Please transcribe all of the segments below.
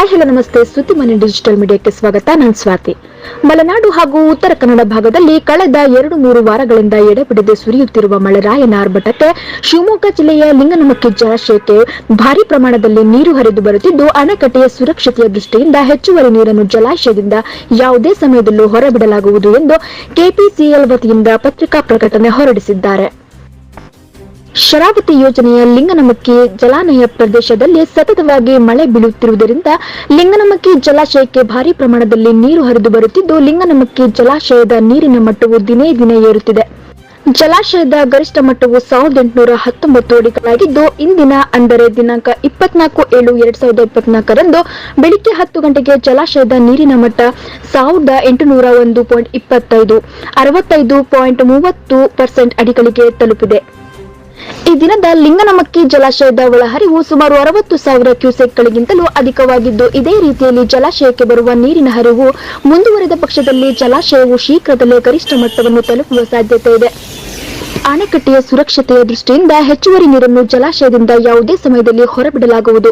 Hi, hello, ನಮಸ್ತೆ. ಸುದ್ದಿ ಮನೆ ಡಿಜಿಟಲ್ ಮೀಡಿಯಾಕ್ಕೆ ಸ್ವಾಗತ. ನಾನು ಸ್ವಾತಿ. ಮಲೆನಾಡು ಹಾಗೂ ಉತ್ತರ ಕನ್ನಡ ಭಾಗದಲ್ಲಿ ಕಳೆದ ಎರಡು ಮೂರು ವಾರಗಳಿಂದ ಎಡೆಬಿಡದೆ ಸುರಿಯುತ್ತಿರುವ ಮಳೆರಾಯನ ಆರ್ಭಟಕ್ಕೆ ಶಿವಮೊಗ್ಗ ಜಿಲ್ಲೆಯ ಲಿಂಗನಮಕ್ಕಿ ಜಲಾಶಯಕ್ಕೆ ಭಾರಿ ಪ್ರಮಾಣದಲ್ಲಿ ನೀರು ಹರಿದು ಬರುತ್ತಿದ್ದು, ಅಣೆಕಟ್ಟೆಯ ಸುರಕ್ಷತೆಯ ದೃಷ್ಟಿಯಿಂದ ಹೆಚ್ಚುವರಿ ನೀರನ್ನು ಜಲಾಶಯದಿಂದ ಯಾವುದೇ ಸಮಯದಲ್ಲೂ ಹೊರಬಿಡಲಾಗುವುದು ಎಂದು ಕೆಪಿಸಿಎಲ್ ವತಿಯಿಂದ ಪತ್ರಿಕಾ ಪ್ರಕಟಣೆ ಹೊರಡಿಸಿದ್ದಾರೆ. ಶರಾವತಿ ಯೋಜನೆಯ ಲಿಂಗನಮಕ್ಕಿ ಜಲಾನಯ ಪ್ರದೇಶದಲ್ಲಿ ಸತತವಾಗಿ ಮಳೆ ಬೀಳುತ್ತಿರುವುದರಿಂದ ಲಿಂಗನಮಕ್ಕಿ ಜಲಾಶಯಕ್ಕೆ ಭಾರಿ ಪ್ರಮಾಣದಲ್ಲಿ ನೀರು ಹರಿದು ಬರುತ್ತಿದ್ದು, ಲಿಂಗನಮಕ್ಕಿ ಜಲಾಶಯದ ನೀರಿನ ಮಟ್ಟವು ದಿನೇ ದಿನೇ ಏರುತ್ತಿದೆ. ಜಲಾಶಯದ ಗರಿಷ್ಠ ಮಟ್ಟವು ಸಾವಿರದ ಎಂಟುನೂರ ಹತ್ತೊಂಬತ್ತು ಅಡಿಗಳಾಗಿದ್ದು, ಇಂದಿನ ಅಂದರೆ ದಿನಾಂಕ ಇಪ್ಪತ್ನಾಲ್ಕು ಏಳು ಎರಡ್ ಸಾವಿರದ ಇಪ್ಪತ್ನಾಲ್ಕರಂದು ಬೆಳಿಗ್ಗೆ ಹತ್ತು ಗಂಟೆಗೆ ಜಲಾಶಯದ ನೀರಿನ ಮಟ್ಟ ಸಾವಿರದ ಎಂಟುನೂರ ಒಂದು ಪಾಯಿಂಟ್ ಇಪ್ಪತ್ತೈದು, ಅರವತ್ತೈದು ಪಾಯಿಂಟ್ ಮೂವತ್ತು ಪರ್ಸೆಂಟ್ ಅಡಿಗಳಿಗೆ ತಲುಪಿದೆ. ಈ ದಿನದ ಲಿಂಗನಮಕ್ಕಿ ಜಲಾಶಯದ ಒಳಹರಿವು ಸುಮಾರು ಅರವತ್ತು ಸಾವಿರ ಕ್ಯೂಸೆಕ್ಗಳಿಗಿಂತಲೂ ಅಧಿಕವಾಗಿದ್ದು, ಇದೇ ರೀತಿಯಲ್ಲಿ ಜಲಾಶಯಕ್ಕೆ ಬರುವ ನೀರಿನ ಹರಿವು ಮುಂದುವರೆದ ಪಕ್ಷದಲ್ಲಿ ಜಲಾಶಯವು ಶೀಘ್ರದಲ್ಲೇ ಗರಿಷ್ಠ ಮಟ್ಟವನ್ನು ತಲುಪುವ ಸಾಧ್ಯತೆ ಇದೆ. ಅಣೆಕಟ್ಟೆಯ ಸುರಕ್ಷತೆಯ ದೃಷ್ಟಿಯಿಂದ ಹೆಚ್ಚುವರಿ ನೀರನ್ನು ಜಲಾಶಯದಿಂದ ಯಾವುದೇ ಸಮಯದಲ್ಲಿ ಹೊರಬಿಡಲಾಗುವುದು.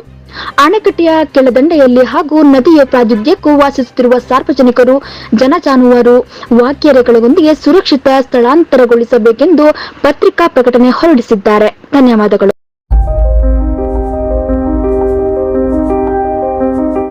ಅಣೆಕಟ್ಟೆಯ ಕೆಳದಂಡೆಯಲ್ಲಿ ಹಾಗೂ ನದಿಯ ಪ್ರಾತಿನಿಧ್ಯಕ್ಕೂ ವಾಸಿಸುತ್ತಿರುವ ಸಾರ್ವಜನಿಕರು, ಜನಜಾನುವಾರು ವಾಕ್ಯರೆಗಳೊಂದಿಗೆ ಸುರಕ್ಷಿತ ಸ್ಥಳಾಂತರಗೊಳಿಸಬೇಕೆಂದು ಪತ್ರಿಕಾ ಪ್ರಕಟಣೆ ಹೊರಡಿಸಿದ್ದಾರೆ. ಧನ್ಯವಾದಗಳು.